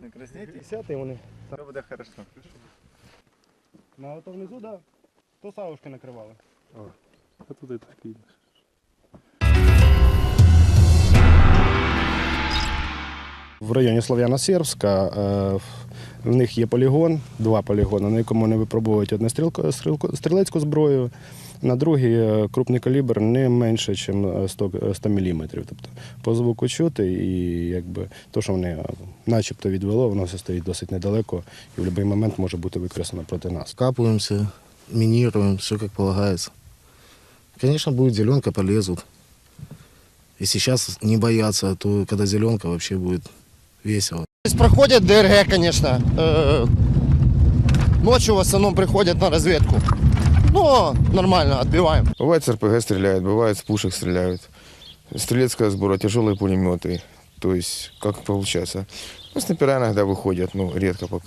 Не красніть, Сяти вони. все буде хорошо. На ото внизу, да. То савушки накривали. А туди так їдеш. В районі Слов'яно-Сербська е, в них є полігон, два полігони, на якому вони випробовують одне стрілецьку зброю, на другий е, крупний калібр не менше, ніж 100, 100 мм. Тобто по звуку чути і якби то, що вони е, начебто відвело, воно все стоїть досить недалеко і в будь-який момент може бути використано проти нас. Капаемся, минируем, все как полагается. Конечно, будет зеленка, полезут. Если сейчас не бояться, то когда зеленка вообще будет весело. Здесь проходят ДРГ, конечно. Э, Ночью в основном приходят на разведку. Но нормально, отбиваем. Бывает с РПГ стреляют, бывает с пушек стреляют. Стрелецкая сбора, тяжелые пулеметы. То есть, как получается. Ну, снайпера иногда выходят, ну, редко пока.